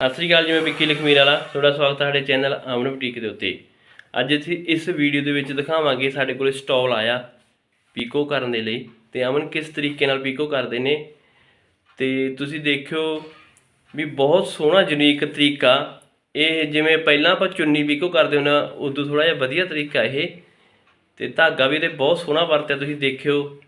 ਸਤਿ ਸ੍ਰੀ ਅਕਾਲ ਜੀ, ਮੈਂ ਵਿੱਕੀ ਲਖਮੀਰ ਵਾਲਾ। ਤੁਹਾਡਾ ਸਵਾਗਤ ਹੈ ਸਾਡੇ ਚੈਨਲ ਅਮਨ ਬੁਟੀਕ ਦੇ ਉੱਤੇ। ਅੱਜ ਅਸੀਂ ਇਸ ਵੀਡੀਓ ਦੇ ਵਿੱਚ ਦਿਖਾਵਾਂਗੇ ਸਾਡੇ ਕੋਲ ਸਟਾਲ ਆਇਆ ਪੀਕੋ ਕਰਨ ਦੇ ਲਈ। ਤੇ ਅਮਨ ਕਿਸ ਤਰੀਕੇ ਨਾਲ ਪੀਕੋ ਕਰਦੇ ਨੇ? ਤੇ ਤੁਸੀਂ ਦੇਖਿਓ ਵੀ ਬਹੁਤ ਸੋਹਣਾ ਯੂਨੀਕ ਤਰੀਕਾ। ਇਹ ਜਿਵੇਂ ਪਹਿਲਾਂ ਆਪਾਂ ਚੁੰਨੀ ਪੀਕੋ ਕਰਦੇ ਹੁੰਨਾ ਉਦੋਂ ਥੋੜਾ ਜਿਹਾ ਵਧੀਆ ਤਰੀਕਾ ਇਹ। ਤੇ ਧਾਗਾ ਵੀ ਇਹਦੇ ਬਹੁਤ ਸੋਹਣਾ ਵਰਤਿਆ, ਤੁਸੀਂ ਦੇਖਿਓ।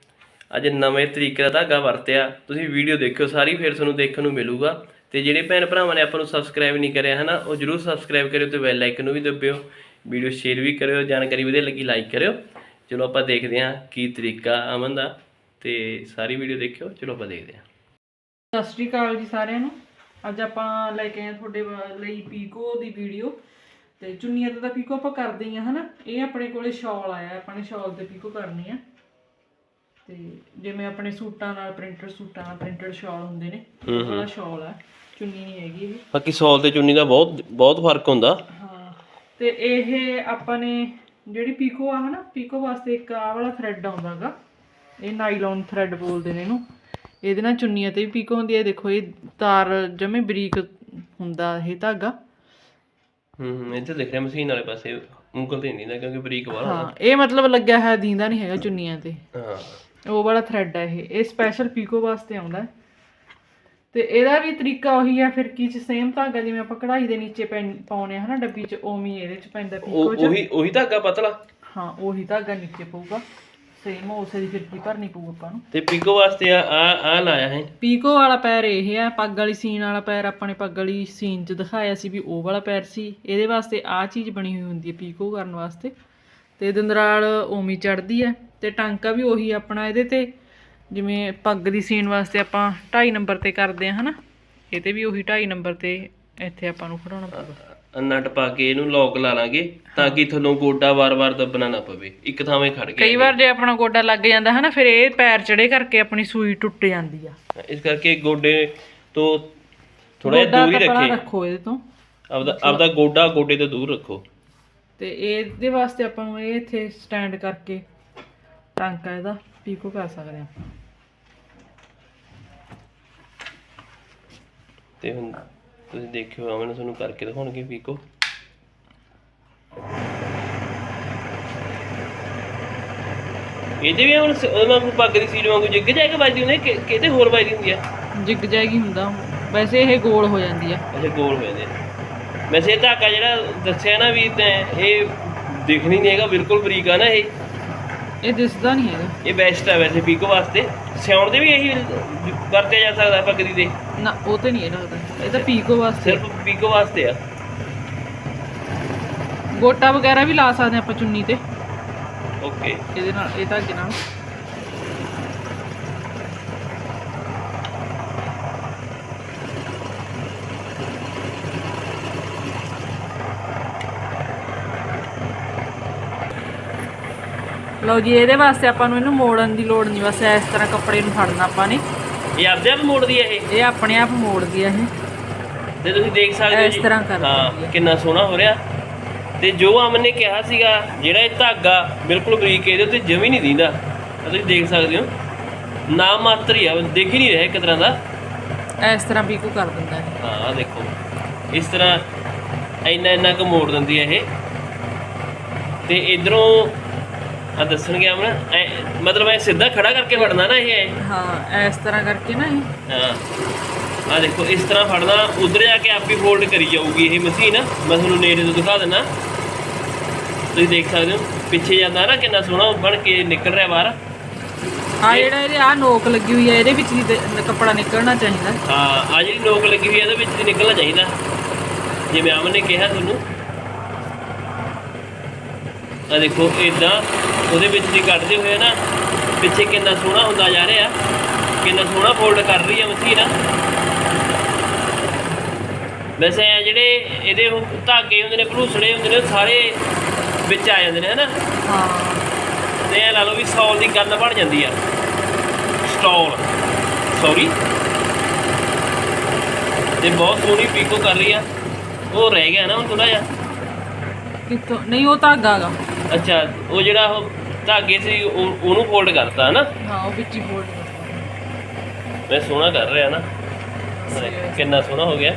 ਅੱਜ ਨਵੇਂ ਤਰੀਕੇ ਦਾ ਧਾਗਾ ਵਰਤਿਆ। ਤੁਸੀਂ ਵੀਡੀਓ ਦੇਖਿਓ, ਸਾਰੀ ਫਿਰ ਤੁਹਾਨੂੰ ਦੇਖਣ ਨੂੰ ਮਿਲੂਗਾ। ਤੇ ਜਿਹੜੇ ਭੈਣ ਭਰਾਵਾਂ ਨੇ ਆਪਾਂ ਨੂੰ ਸਬਸਕ੍ਰਾਈਬ ਨਹੀਂ ਕਰਿਆ ਹਨਾ ਉਹ ਜਰੂਰ ਸਬਸਕ੍ਰਾਈਬ ਕਰਿਓ ਤੇ ਬੈਲ ਆਈਕਨ ਨੂੰ ਵੀ ਦਬਿਓ। ਵੀਡੀਓ ਸ਼ੇਅਰ ਵੀ ਕਰਿਓ ਜਾਣਕਾਰੀ ਵਧੀਆ ਲੱਗੀ ਲਾਈਕ ਕਰਿਓ। ਚਲੋ ਆਪਾਂ ਦੇਖਦੇ ਹਾਂ ਕੀ ਤਰੀਕਾ ਅਮਨ ਦਾ ਤੇ ਸਾਰੀ ਵੀਡੀਓ ਦੇਖਿਓ ਚਲੋ ਆਪਾਂ ਦੇਖਦੇ ਹਾਂ। ਸਤਿ ਸ਼੍ਰੀ ਅਕਾਲ ਜੀ ਸਾਰਿਆਂ ਨੂੰ। ਅੱਜ ਆਪਾਂ ਲੈ ਕੇ ਆਏ ਤੁਹਾਡੇ ਲਈ ਪੀਕੋ ਦੀ ਵੀਡੀਓ ਤੇ ਚੁੰਨੀਆਂ ਤੇ ਤਾਂ ਪੀਕੋ ਆਪਾਂ ਕਰਦੇ ਹੀ ਆ ਹਨਾ। ਇਹ ਆਪਣੇ ਕੋਲੇ ਸ਼ਾਲ ਆਇਆ ਆਪਾਂ ਨੇ ਸ਼ਾਲ ਤੇ ਪੀਕੋ ਕਰਨੀ ਆ। ਤੇ ਜਿਵੇਂ ਆਪਣੇ ਸੂਟਾਂ ਨਾਲ ਪ੍ਰਿੰਟਡ ਸੂਟਾਂ ਨਾਲ ਪ੍ਰਿੰਟਡ ਸ਼ਾਲ ਹੁੰਦੇ ਨੇ ਉਹ ਵਾਲਾ ਸ਼ਾਲ ਆ। ਚੁੰਨੀ ਨਹੀਂ ਹੈਗੀ ਇਹ ਬਾਕੀ ਸੌਲ ਤੇ ਚੁੰਨੀ ਦਾ ਬਹੁਤ ਬਹੁਤ ਫ਼ਰਕ ਹੁੰਦਾ। ਹਾਂ ਤੇ ਇਹ ਆਪਾਂ ਨੇ ਜਿਹੜੀ ਪੀਕੋ ਆ ਹਨਾ ਪੀਕੋ ਵਾਸਤੇ ਇੱਕ ਆਹ ਵਾਲਾ ਥ੍ਰੈਡ ਆਉਂਦਾਗਾ ਇਹ ਨਾਈਲੌਨ ਥ੍ਰੈਡ ਬੋਲਦੇ ਨੇ ਇਹਨੂੰ। ਇਹਦੇ ਨਾਲ ਚੁੰਨੀਆਂ ਤੇ ਵੀ ਪੀਕੋ ਹੁੰਦੀ ਹੈ ਦੇਖੋ ਇਹ ਤਾਰ ਜਮੇ ਬਰੀਕ ਹੁੰਦਾ ਇਹ ਧਾਗਾ। ਹੂੰ ਹੂੰ ਇੱਥੇ ਦੇਖ ਰਿਹਾ ਮਸ਼ੀਨ ਵਾਲੇ ਪਾਸੇ। ਉਂਗਲ ਤੇ ਨਹੀਂ ਨਾ ਕਿਉਂਕਿ ਬਰੀਕ ਵਾਲਾ ਹਾਂ ਇਹ ਮਤਲਬ ਲੱਗਿਆ ਹੈ ਦੀਂਦਾ ਨਹੀਂ ਹੈਗਾ ਚੁੰਨੀਆਂ ਤੇ। ਹਾਂ। ਉਹ ਵਾਲਾ ਥ੍ਰੈਡ ਹੈ ਇਹ। ਇਹ ਸਪੈਸ਼ਲ ਪੀਕੋ ਵਾਸਤੇ ਆਉਂਦਾ ਹੈ। ਤੇ ਇਹਦਾ ਵੀ ਤਰੀਕਾ ਉਹੀ ਆ ਫਿਰ ਕੀ ਚ ਸੇਮ ਧਾਗਾ ਜਿਵੇਂ ਆਪਾਂ ਕਢਾਈ ਦੇ ਨੀਚੇ ਆ ਹਨਾ ਡੱਬੀ ਚ ਉਵੇਂ ਇਹਦੇ ਚ ਪੈਂਦਾ ਪੀਕੋ ਉਹ ਉਹੀ ਉਹੀ ਧਾਗਾ ਪਤਲਾ? ਹਾਂ ਉਹੀ ਧਾਗਾ ਨੀਚੇ ਪਊਗਾ। ਸੇਮ ਉਸੇ ਦੀ ਫਿਰਕੀ ਭਰਨੀ ਪਊ ਆਪਾਂ ਨੂੰ। ਤੇ ਪੀਕੋ ਵਾਸਤੇ ਆ ਆ ਆ ਲਾਇਆ ਹੈ। ਪੀਕੋ ਵਾਲਾ ਪੈਰ ਇਹ ਹੈ ਪੱਗ ਵਾਲੀ ਸੀਨ ਵਾਲਾ ਪੈਰ ਆਪਾਂ ਨੇ ਪੱਗ ਵਾਲੀ ਸੀਨ 'ਚ ਦਿਖਾਇਆ ਸੀ ਵੀ ਉਹ ਵਾਲਾ ਪੈਰ ਸੀ। ਇਹਦੇ ਵਾਸਤੇ ਆ ਚੀਜ਼ ਬਣੀ ਹੋਈ ਹੁੰਦੀ ਹੈ ਪੀਕੋ ਕਰਨ ਵਾਸਤੇ। ਤੇ ਦੰਦਰਾਲ ਉਮੀ ਚੜਦੀ ਹੈ ਤੇ ਟਾਂਕਾ ਵੀ ਉਹੀ ਆਪਣਾ ਇਹਦੇ ਤੇ। ਜਿਵੇਂ ਪੱਗ ਦੀ ਸੀਨ ਵਾਸਤੇ ਆਪਾਂ 2.5 ਨੰਬਰ ਤੇ ਕਰਦੇ ਆ ਹਨਾ? ਇਹ ਤੇ ਵੀ ਉਹੀ 2.5 ਨੰਬਰ ਤੇ ਇੱਥੇ ਆਪਾਂ ਨੂੰ ਖੜਾਉਣਾ ਪਊਗਾ। ਨਟ ਪਾ ਕੇ ਇਹਨੂੰ ਲੌਕ ਲਾ ਲਾਂਗੇ ਤਾਂ ਕਿ ਤੁਹਾਨੂੰ ਗੋਡਾ ਵਾਰ-ਵਾਰ ਦੱਬਣਾ ਨਾ ਪਵੇ। ਇੱਕ ਥਾਵੇਂ ਖੜ ਗਿਆ ਕਈ ਵਾਰ ਜੇ ਆਪਣਾ ਗੋਡਾ ਲੱਗ ਜਾਂਦਾ ਹਨਾ ਫਿਰ ਇਹ ਪੈਰ ਚੜੇ ਕਰਕੇ ਆਪਣੀ ਸੂਈ ਟੁੱਟ ਜਾਂਦੀ ਆ। ਇਸ ਕਰਕੇ ਗੋਡੇ ਤੋਂ ਥੋੜਾ ਦੂਰ ਰੱਖੇ। ਰੱਖੋ ਇਹਦੇ ਤੋਂ। ਆਪਦਾ ਆਪਦਾ ਗੋਡਾ ਗੋਡੇ ਤੋਂ ਦੂਰ ਰੱਖੋ। ਤੇ ਇਹਦੇ ਵਾਸਤੇ ਆਪਾਂ ਨੂੰ ਇਹ ਇੱਥੇ ਸਟੈਂਡ ਕਰਕੇ ਟਾਂਕਾ ਇਹਦਾ ਪੀਕੋ ਕਰ ਸਕਦੇ ਹਾਂ ਤੇ ਹੁਣ ਤੁਸੀਂ ਦੇਖਿਓ ਆਵੇਂ ਤੁਹਾਨੂੰ ਕਰਕੇ ਦਿਖਾਉਣਗੇ ਪੀਕੋ ਇਹਦੇ ਵੀ ਹੁਣ ਉਹਦੇ ਵਾਂਗੂ ਪੱਗ ਦੀ ਸੀਟ ਵਾਂਗੂ ਜਿੱਗ ਜਾਏਗਾ ਵੱਜਦੀ ਹੁੰਦੀ ਹੈ ਕਿ ਕਿਤੇ ਹੋਰ ਵੱਜਦੀ ਹੁੰਦੀ ਆ? ਜਿੱਗ ਜਾਏਗੀ ਹੁੰਦਾ। ਵੈਸੇ ਇਹ ਗੋਲ ਹੋ ਜਾਂਦੀ ਆ। ਅੱਛਾ ਗੋਲ ਹੋ ਜਾਂਦੇ ਆ। ਵੈਸੇ ਇਹ ਧਾਗਾ ਜਿਹੜਾ ਦੱਸਿਆ ਨਾ ਵੀ ਤੈਂ ਇਹ ਦਿਖਣੀ ਨਹੀਂ ਹੈਗਾ ਬਿਲਕੁਲ ਬਰੀਕ ਆ ਨਾ ਇਹ। ਇਹ ਦਿਸਦਾ ਨਹੀਂ ਹੈਗਾ। ਇਹ ਬੈਸਟ ਹੈ ਵੈਸੇ ਪੀਕੋ ਵਾਸਤੇ। ਸਿਉਣ ਦੇ ਵੀ ਇਹੀ ਵਰਤਿਆ ਜਾ ਸਕਦਾ ਪਗੜੀ ਦੇ ਨਾ ਉਹ ਤੇ ਨਹੀਂ ਇਹ ਲੱਗਦਾ ਇਹ ਤਾਂ ਪੀਕੋ ਵਾਸਤੇ ਸਿਰਫ ਪੀਕੋ ਵਾਸਤੇ ਆ। ਗੋਟਾ ਵਗੈਰਾ ਵੀ ਲਾ ਸਕਦੇ ਆਪਾਂ ਚੁੰਨੀ ਤੇ। ਓਕੇ। ਇਹਦੇ ਨਾਲ ਇਹ ਧਾਗੇ ਨਾਲ। ਲਓ ਜੀ ਇਹਦੇ ਵਾਸਤੇ ਆਪਾਂ ਨੂੰ ਇਹਨੂੰ ਮੋੜਨ ਦੀ ਲੋੜ ਨਹੀਂ। ਬਸ ਇਸ ਤਰ੍ਹਾਂ ਕੱਪੜੇ ਨੂੰ ਫੜਨਾ ਆਪਾਂ ਨੇ। ਇਹ ਆਪਦੇ ਆਪ ਮੋੜਦੀ ਹੈ ਇਹ? ਇਹ ਆਪਣੇ ਆਪ ਮੋੜਦੀ ਆ ਇਹ। ਤੇ ਤੁਸੀਂ ਦੇਖ ਸਕਦੇ ਹੋ ਇਸ ਜੀ। ਤਰ੍ਹਾਂ ਕਰ ਹਾਂ। ਕਿੰਨਾ ਸੋਹਣਾ ਹੋ ਰਿਹਾ। ਤੇ ਜੋ ਅਮਨ ਨੇ ਕਿਹਾ ਸੀਗਾ ਜਿਹੜਾ ਇਹ ਧਾਗਾ ਬਿਲਕੁਲ ਬਰੀਕ ਇਹਦੇ ਉੱਤੇ ਜਮੀ ਨਹੀਂ ਦਿੰਦਾ। ਤੁਸੀਂ ਦੇਖ ਸਕਦੇ ਹੋ। ਨਾ ਮਾਤਰ ਹੀ ਆ ਦੇਖ ਹੀ ਨਹੀਂ ਰਿਹਾ ਇੱਕ ਤਰ੍ਹਾਂ ਦਾ। ਇਸ ਤਰ੍ਹਾਂ ਪੀਕੋ ਕਰ ਦਿੰਦਾ ਹੈ ਹਾਂ ਆਹ ਦੇਖੋ। ਇਸ ਤਰ੍ਹਾਂ ਇੰਨਾ ਇੰਨਾ ਕੁ ਮੋੜ ਦਿੰਦੀ ਹੈ ਇਹ। ਤੇ ਇਧਰੋਂ ਆ ਦੱਸਣ ਗਿਆ ਮੈਂ ਐ- ਮਤਲਬ ਐ ਸਿੱਧਾ ਖੜਾ ਕਰਕੇ ਫੜਨਾ ਨਾ ਇਹ? ਐਂ। ਹਾਂ ਇਸ ਤਰ੍ਹਾਂ ਕਰਕੇ ਨਾ ਇਹ। ਹਾਂ। ਆ ਦੇਖੋ ਇਸ ਤਰ੍ਹਾਂ ਫੜਨਾ ਉਧਰ ਜਾ ਕੇ ਆਪੇ ਫੋਲਡ ਕਰੀ ਜਾਊਗੀ ਇਹ ਮਸ਼ੀਨ। ਮੈਂ ਤੁਹਾਨੂੰ ਨੇੜੇ ਤੋਂ ਦਿਖਾ ਦਿੰਦਾ ਤੁਸੀਂ ਦੇਖ ਸਕਦੇ ਹੋ ਪਿੱਛੇ ਜਾਂਦਾ ਨਾ ਕਿੰਨਾ ਸੋਹਣਾ ਬਣ ਕੇ ਨਿਕਲ ਰਿਹਾ ਬਾਹਰ। ਆ ਜਿਹੜਾ ਇਹਦੇ ਆ ਨੋਕ ਲੱਗੀ ਹੋਈ ਹੈ ਇਹਦੇ ਵਿੱਚ ਦ- ਕੱਪੜਾ ਨਿਕਲਣਾ ਚਾਹੀਦਾ। ਹਾਂ ਆ ਜਿਹੜੀ ਨੋਕ ਲੱਗੀ ਹੋਈ ਹੈ ਇਹਦੇ ਵਿੱਚ ਦੀ ਨਿਕਲਣਾ ਚਾਹੀਦਾ। ਜਿਵੇਂ ਆਮਨ ਨੇ ਕਿਹਾ ਤੁਹਾਨੂੰ। ਆ ਦੇਖੋ ਇਦਾਂ ਉਹਦੇ ਵਿੱਚ ਦੀ ਕੱਢਦੇ ਹੋਏ ਨਾ ਪਿੱਛੇ ਕਿੰਨਾ ਸੋਹਣਾ ਹੁੰਦਾ ਜਾ ਰਿਹਾ ਕਿੰਨਾ ਸੋਹਣਾ ਫੋਲਡ ਕਰ ਰਹੀ ਹੈ ਮਸ਼ੀਨ। ਵੈਸੇ ਇਹ ਜਿਹੜੇ ਇਹਦੇ ਧਾਗੇ ਹੁੰਦੇ ਨੇ ਭਲੂਸੜੇ ਹੁੰਦੇ ਨੇ ਸਾਰੇ ਵਿੱਚ ਆ ਜਾਂਦੇ ਨੇ ਹਨਾ? ਹਾਂ। ਤੇ ਇਹ ਲਾ ਲਓ ਵੀ ਸੌਲ ਦੀ ਗੱਲ ਬਣ ਜਾਂਦੀ ਆ। Stall sorry. ਤੇ ਬਹੁਤ ਸੋਹਣੀ ਪੀਕੋ ਕਰ ਰਹੀ ਆ। ਉਹ ਰਹਿ ਗਿਆ ਨਾ ਹੁਣ ਥੋੜਾ ਜਿਹਾ। ਕਿਤੋਂ ਨਹੀਂ ਉਹ ਧਾਗਾ ਗਾ। ਅੱਛਾ ਉਹ ਜਿਹੜਾ ਉਹ ਧਾਗੇ ਸੀ ਉਹ- ਉਹਨੂੰ ਫੋਲਡ ਕਰਤਾ ਹਨਾ? ਹਾਂ ਉਹ ਵਿੱਚ ਹੀ ਫੋਲਡ ਮੈਂ ਸੋਹਣਾ ਕਰ ਰਿਹਾ ਨਾ। ਕਿੰਨਾ ਸੋਹਣਾ ਹੋ ਗਿਆ।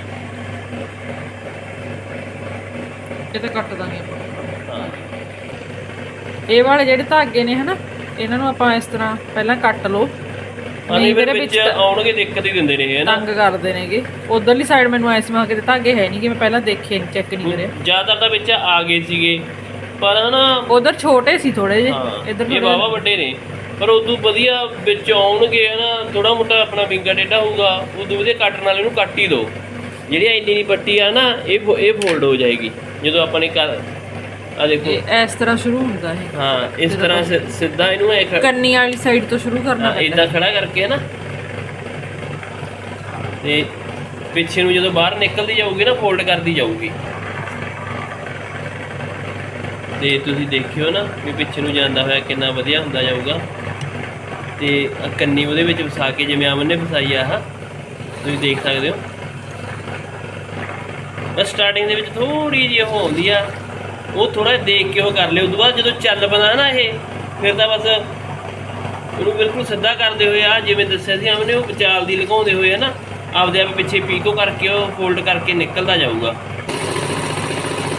ਇਹ ਤਾਂ ਕੱਟ ਦਾਂਗੇ ਆਪਾਂ। ਹਾਂ। ਇਹ ਵਾਲੇ ਜਿਹੜੇ ਧਾਗੇ ਨੇ ਹਨਾ ਇਹਨਾਂ ਨੂੰ ਆਪਾਂ ਇਸ ਤਰ੍ਹਾਂ ਪਹਿਲਾਂ ਕੱਟ ਲਓ। ਨਹੀਂ ਮੇਰੇ ਵਿੱਚ ਆਉਣਗੇ ਦਿੱਕਤ ਹੀ ਦਿੰਦੇ ਨੇ ਇਹ ਨਾ ਤੰਗ ਕਰਦੇ ਨੇਗੇ। ਉਧਰਲੀ ਸਾਈਡ ਮੈਨੂੰ ਐਸ ਮਾ ਕਿਤੇ ਧਾਗੇ ਹੈ ਨਹੀਂ ਕਿ ਮੈਂ ਪਹਿਲਾਂ ਦੇਖੇ ਨਹੀਂ ਚੈੱਕ ਨਹੀਂ ਕਰਿਆ। ਜ਼ਿਆਦਾਤਰ ਤਾਂ ਵਿੱਚ ਆ ਗਏ ਸੀਗੇ। ਪਰ ਹਨਾ ਉਧਰ ਛੋਟੇ ਸੀ ਥੋੜੇ ਜਿਹੇ ਹਾਂ ਇੱਧਰ ਇਹ ਵਾਵਾ ਵੱਡੇ ਨੇ। ਪਰ ਉਦੋਂ ਵਧੀਆ ਵਿੱਚ ਆਉਣਗੇ ਹਨਾ ਥੋੜਾ ਮੋਟਾ ਆਪਣਾ ਵਿੰਗਾ ਟੇਢਾ ਹੋਊਗਾ ਉਦੋਂ ਵਧੀਆ ਕੱਟਣ ਵਾਲੇ ਨੂੰ ਕੱਟ ਹੀ ਦਿਓ ਜਿਹੜੀ ਇੰਨੀ ਇੰਨੀ ਪੱਟੀ ਆ ਨਾ ਇਹ ਫੋ- ਇਹ ਫੋਲਡ ਹੋ ਜਾਏਗੀ ਜਦੋਂ ਆਪਾਂ ਨੇ ਕਰ ਆ ਦੇਖੋ। ਇਸ ਤਰ੍ਹਾਂ ਸ਼ੁਰੂ ਹੁੰਦਾ ਇਹ। ਹਾਂ ਇਸ ਤਰ੍ਹਾਂ ਸਿ- ਸਿੱਧਾ ਇਹਨੂੰ ਇਹ ਖ- ਕੰਨੀ ਵਾਲੀ ਸਾਈਡ ਤੋਂ ਸ਼ੁਰੂ ਕਰਨਾ ਹਾਂ, ਏਦਾਂ ਖੜਾ ਕਰਕੇ ਨਾ ਤੇ ਪਿੱਛੇ ਨੂੰ ਜਦੋਂ ਬਾਹਰ ਨਿਕਲਦੀ ਜਾਊਗੀ ਨਾ ਫੋਲਡ ਕਰਦੀ ਜਾਊਗੀ। ਤੇ ਤੁਸੀਂ ਦੇਖਿਓ ਨਾ ਵੀ ਪਿੱਛੇ ਨੂੰ ਜਾਂਦਾ ਹੋਇਆ ਕਿੰਨਾ ਵਧੀਆ ਹੁੰਦਾ ਜਾਊਗਾ। ਤੇ ਕੰਨੀ ਉਹਦੇ ਵਿੱਚ ਫਸਾ ਕੇ ਜਿਵੇਂ ਅਮਨ ਨੇ ਫਸਾਈ ਆ ਆਹ ਤੁਸੀਂ ਦੇਖ ਸਕਦੇ ਹੋ। ਬਸ ਸਟਾਰਟਿੰਗ ਦੇ ਵਿੱਚ ਥੋੜੀ ਜਿਹੀ ਉਹ ਹੁੰਦੀ ਆ। ਉਹ ਥੋੜਾ ਦੇਖ ਕੇ ਉਹ ਕਰ ਲਿਓ। ਤੋਂ ਬਾਅਦ ਜਦੋਂ ਚੱਲ ਪੈਂਦਾ ਨਾ ਇਹ, ਫਿਰ ਤਾਂ ਬਸ ਉਹਨੂੰ ਬਿਲਕੁਲ ਸਿੱਧਾ ਕਰਦੇ ਹੋਏ ਆ, ਜਿਵੇਂ ਦੱਸਿਆ ਸੀ ਆਮਨੇ ਉਹ ਵਿਚਾਲ ਦੀ ਲਗਾਉਂਦੇ ਹੋਏ ਆ ਨਾ, ਆਪਦੇ ਆਪ ਪਿੱਛੇ ਪੀਕੋ ਕਰਕੇ, ਉਹ ਫੋਲਡ ਕਰਕੇ ਨਿਕਲਦਾ ਜਾਊਗਾ।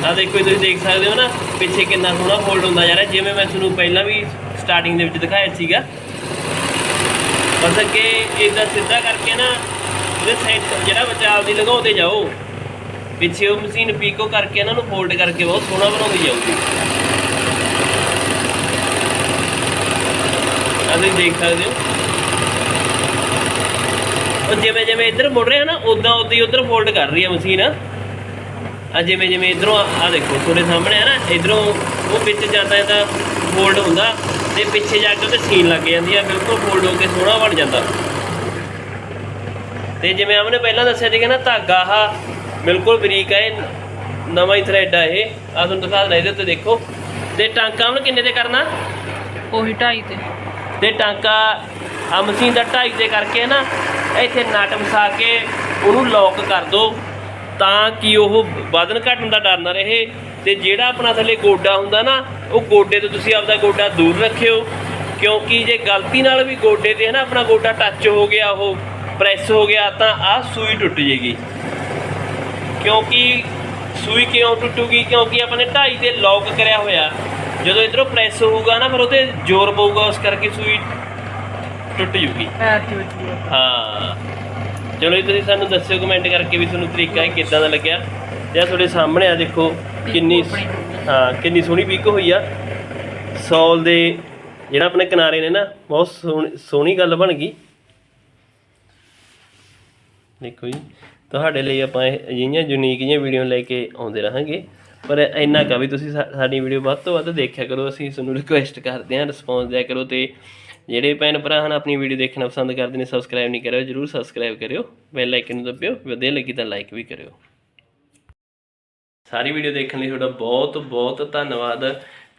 ਆ ਦੇਖੋ ਇਹ ਤੁਸੀਂ ਦੇਖ ਸਕਦੇ ਹੋ ਨਾ, ਪਿੱਛੇ ਕਿੰਨਾ ਸੋਹਣਾ ਫੋਲਡ ਹੁੰਦਾ ਜਾ ਰਿਹਾ, ਜਿਵੇਂ ਮੈਂ ਤੁਹਾਨੂੰ ਪਹਿਲਾਂ ਵੀ ਸਟਾਰਟਿੰਗ ਦੇ ਵਿੱਚ ਦਿਖਾਇਆ ਸੀਗਾ। ਬਸ ਅੱਗੇ ਇਦਾਂ ਸਿੱਧਾ ਕਰਕੇ ਨਾ, ਉਹਦੇ ਸਾਈਡ ਜਿਹੜਾ ਵਿਚਾਲ ਦੀ ਲਗਾਉਂਦੇ ਜਾਓ, ਪਿੱਛੇ ਉਹ ਮਸ਼ੀਨ ਪੀਕੋ ਕਰਕੇ ਇਹਨਾਂ ਨੂੰ ਫੋਲਡ ਕਰਕੇ ਬਹੁਤ ਸੋਹਣਾ ਬਣਾਉਂਦੀ ਜਾਊਗੀ। ਆ ਦੇਖ ਸਕਦੇ ਹੋ। ਉਹ ਜਿਵੇਂ ਜਿਵੇਂ ਇੱਧਰ ਮੁੜ ਰਿਹਾ ਨਾ ਉਦਾਂ ਉਦਾਂ ਹੀ ਉੱਧਰ ਫੋਲਡ ਕਰ ਰਹੀ ਹੈ ਮਸ਼ੀਨ। ਆ ਜਿਵੇਂ ਜਿਵੇਂ ਇਧਰੋਂ ਆ ਦੇਖੋ ਤੁਹਾਡੇ ਸਾਹਮਣੇ ਆ ਨਾ ਇਧਰੋਂ ਉਹ ਵਿੱਚ ਜਾਂਦਾ ਹੈ ਤਾਂ ਫੋਲਡ ਹੁੰਦਾ ਤੇ ਪਿੱਛੇ ਜਾ ਕੇ ਉਹਦੇ ਸੀਨ ਲੱਗ ਜਾਂਦੀ ਆ ਬਿਲਕੁਲ ਫੋਲਡ ਹੋ ਕੇ ਸੋਹਣਾ ਬਣ ਜਾਂਦਾ। ਤੇ ਜਿਵੇਂ ਆਮਨੇ ਪਹਿਲਾਂ ਦੱਸਿਆ ਸੀਗਾ ਨਾ ਧਾਗਾ ਆ ਬਿਲਕੁਲ ਬਰੀਕ ਹੈ ਨਵਾਂ ਹੀ ਥ੍ਰੈਡ ਆ ਇਹ। ਆ ਤੁਹਾਨੂੰ ਦਿਖਾ ਦਿੰਦਾ ਇਹਦੇ ਉੱਤੇ ਦੇਖੋ। ਤੇ ਟਾਂਕਾ ਆਮਨ ਕਿੰਨੇ ਤੇ ਕਰਨਾ? ਉਹੀ ਢਾਈ ਤੇ। ਤੇ ਟਾਂਕਾ ਆ ਮਸ਼ੀਨ ਦਾ ਢਾਈ ਤੇ ਕਰਕੇ ਨਾ ਇੱਥੇ ਨਟ ਵਸਾ ਕੇ ਉਹਨੂੰ ਲੌਕ ਕਰ ਦੋ। ਤਾਂ ਕਿ ਉਹ ਵਧਨ ਘਟਣ ਦਾ ਡਰ ਨਾ ਰਹੇ ਤੇ ਜਿਹੜਾ ਆਪਣਾ ਥੱਲੇ ਗੋਡਾ ਹੁੰਦਾ ਨਾ ਉਹ ਗੋਡੇ ਤੋਂ ਤੁਸੀਂ ਆਪਦਾ ਗੋਡਾ ਦੂਰ ਰੱਖਿਓ। ਕਿਉਂਕਿ ਜੇ ਗਲਤੀ ਨਾਲ ਵੀ ਗੋਡੇ ਤੇ ਹੈ ਨਾ ਆਪਣਾ ਗੋਡਾ ਟੱਚ ਹੋ ਗਿਆ ਉਹ ਪ੍ਰੈਸ ਹੋ ਗਿਆ ਤਾਂ ਆਹ ਸੂਈ ਟੁੱਟ ਜੇਗੀ। ਕਿਉਂਕਿ ਸੂਈ ਕਿਉਂ ਟੁੱਟੂਗੀ? ਕਿਉਂਕਿ ਆਪਾਂ ਨੇ ਢਾਈ ਤੇ ਲੌਕ ਕਰਿਆ ਹੋਇਆ। ਜਦੋਂ ਇਧਰੋਂ ਪ੍ਰੈਸ ਹੋਊਗਾ ਨਾ ਫਿਰ ਉਹਤੇ ਜ਼ੋਰ ਪਊਗਾ ਉਸ ਕਰਕੇ ਸੂਈ ਟੁੱਟ ਜੂਗੀ। ਹਾਂ। ਚਲੋ ਜੀ, ਤੁਸੀਂ ਸਾਨੂੰ ਦੱਸਿਓ ਕਮੈਂਟ ਕਰਕੇ ਵੀ ਤੁਹਾਨੂੰ ਤਰੀਕਾ ਇਹ ਕਿੱਦਾਂ ਦਾ ਲੱਗਿਆ। ਜਾਂ ਤੁਹਾਡੇ ਸਾਹਮਣੇ ਆ ਦੇਖੋ ਕਿੰਨੀ ਹਾਂ, ਕਿੰਨੀ ਸੋਹਣੀ ਪਿਕ ਹੋਈ ਆ। ਸੌਲ ਦੇ ਜਿਹੜਾ ਆਪਣੇ ਕਿਨਾਰੇ ਨੇ ਨਾ, ਬਹੁਤ ਸੋਹਣੀ ਸੋਹਣੀ ਗੱਲ ਬਣ ਗਈ। ਦੇਖੋ ਜੀ, ਤੁਹਾਡੇ ਲਈ ਆਪਾਂ ਇਹ ਅਜਿਹੀਆਂ ਯੂਨੀਕ ਜਿਹੀਆਂ ਵੀਡੀਓ ਲੈ ਕੇ ਆਉਂਦੇ ਰਹਾਂਗੇ। ਪਰ ਇੰਨਾ ਕਾ ਵੀ ਤੁਸੀਂ ਸਾ- ਸਾਡੀ ਵੀਡੀਓ ਵੱਧ ਤੋਂ ਵੱਧ ਦੇਖਿਆ ਕਰੋ, ਅਸੀਂ ਤੁਹਾਨੂੰ ਰਿਕੁਐਸਟ ਕਰਦੇ ਹਾਂ ਰਿਸਪੌਂਸ ਦਿਆ ਕਰੋ ਤੇ ਜਿਹੜੇ ਭੈਣ ਭਰਾ ਹਨ, ਆਪਣੀ ਵੀਡੀਓ ਦੇਖਣਾ ਪਸੰਦ ਕਰਦੇ ਨੇ ਸਬਸਕ੍ਰਾਈਬ ਨਹੀਂ ਕਰਿਓ, ਜਰੂਰ ਸਬਸਕ੍ਰਾਈਬ ਕਰਿਓ। ਬੈਲ ਆਈਕਨ ਨੂੰ ਦਬਿਓ, ਵਧੀਆ ਲੱਗੀ ਤਾਂ ਲਾਈਕ ਵੀ ਕਰਿਓ। ਸਾਰੀ ਵੀਡੀਓ ਦੇਖਣ ਲਈ ਤੁਹਾਡਾ ਬਹੁਤ ਬਹੁਤ ਧੰਨਵਾਦ।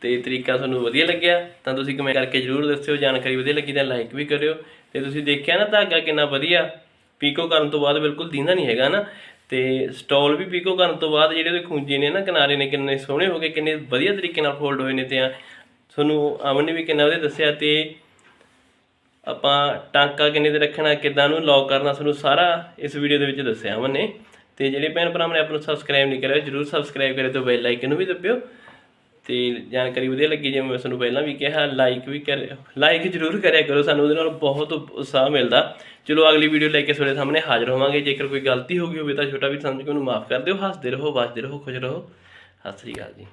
ਤੇ ਤਰੀਕਾ ਤੁਹਾਨੂੰ ਵਧੀਆ ਲੱਗਿਆ, ਤਾਂ ਤੁਸੀਂ ਕਮੈਂਟ ਕਰਕੇ ਜਰੂਰ ਦੱਸਿਓ, ਜਾਣਕਾਰੀ ਵਧੀਆ ਲੱਗੀ ਤਾਂ ਲਾਈਕ ਵੀ ਕਰਿਓ। ਤੇ ਤੁਸੀਂ ਦੇਖਿਆ ਨਾ ਧਾਗਾ ਕਿੰਨਾ ਵਧੀਆ, ਪੀਕੋ ਕਰਨ ਤੋਂ ਬਾਅਦ ਬਿਲਕੁਲ ਦਿੰਦਾ ਨਹੀਂ ਹੈਗਾ ਨਾ। ਤੇ ਸਟਾਲ ਵੀ ਪੀਕੋ ਕਰਨ ਤੋਂ ਬਾਅਦ ਜਿਹੜੇ ਉਹਦੇ ਖੂੰਜੇ ਨੇ ਨਾ, ਕਿਨਾਰੇ ਨੇ, ਕਿੰਨੇ ਸੋਹਣੇ ਹੋ ਗਏ, ਕਿੰਨੇ ਵਧੀਆ ਤਰੀਕੇ ਨਾਲ ਫੋਲਡ ਹੋਏ ਨੇ ਤੇ ਤੁਹਾਨੂੰ ਅਮਨ ਨੇ ਵੀ ਕਿੰਨਾ ਵਧੀਆ ਦੱਸਿਆ ਤੇ ਆਪਾਂ ਟਾਂਕਾ ਕਿੰਨੇ ਤੇ ਰੱਖਣਾ, ਕਿੱਦਾਂ ਨੂੰ ਲੌਕ ਕਰਨਾ, ਤੁਹਾਨੂੰ ਸਾਰਾ ਇਸ ਵੀਡੀਓ ਦੇ ਵਿੱਚ ਦੱਸਿਆ ਅਮਨ ਨੇ। ਤੇ ਜਿਹੜੇ ਭੈਣ ਭਰਾਵਾਂ ਨੇ ਆਪ ਨੂੰ ਸਬਸਕ੍ਰਾਈਬ ਨਹੀਂ ਕਰਿਆ, ਜਰੂਰ ਸਬਸਕ੍ਰਾਈਬ ਕਰੇ ਤੇ ਬੈਲ ਆਈਕਨ ਨੂੰ ਵੀ ਦਬਿਓ। ਤੇ ਜਾਣਕਾਰੀ ਵਧੀਆ ਲੱਗੀ ਜਿਵੇਂ ਮੈਂ ਤੁਹਾਨੂੰ ਪਹਿਲਾਂ ਵੀ ਕਿਹਾ ਲਾਈਕ ਵੀ ਕਰ ਲਾਈਕ ਜਰੂਰ ਕਰਿਆ ਕਰੋ, ਸਾਨੂੰ ਉਹਦੇ ਨਾਲ ਬਹੁਤ ਉਤਸ਼ਾਹ ਮਿਲਦਾ। ਚਲੋ ਅਗਲੀ ਵੀਡੀਓ ਲੈ ਕੇ ਤੁਹਾਡੇ ਸਾਹਮਣੇ ਹਾਜ਼ਰ ਹੋਵਾਂਗੇ। ਜੇਕਰ ਕੋਈ ਗਲਤੀ ਹੋ ਗਈ ਹੋਵੇ ਤਾਂ ਛੋਟਾ ਵੀ ਸਮਝ ਕੇ ਉਹਨੂੰ ਮਾਫ ਕਰ ਦਿਓ। ਹੱਸਦੇ ਰਹੋ, ਵੱਸਦੇ ਰਹੋ, ਖੁਸ਼ ਰਹੋ। ਸਤਿ ਸ੍ਰੀ ਅਕਾਲ ਜੀ।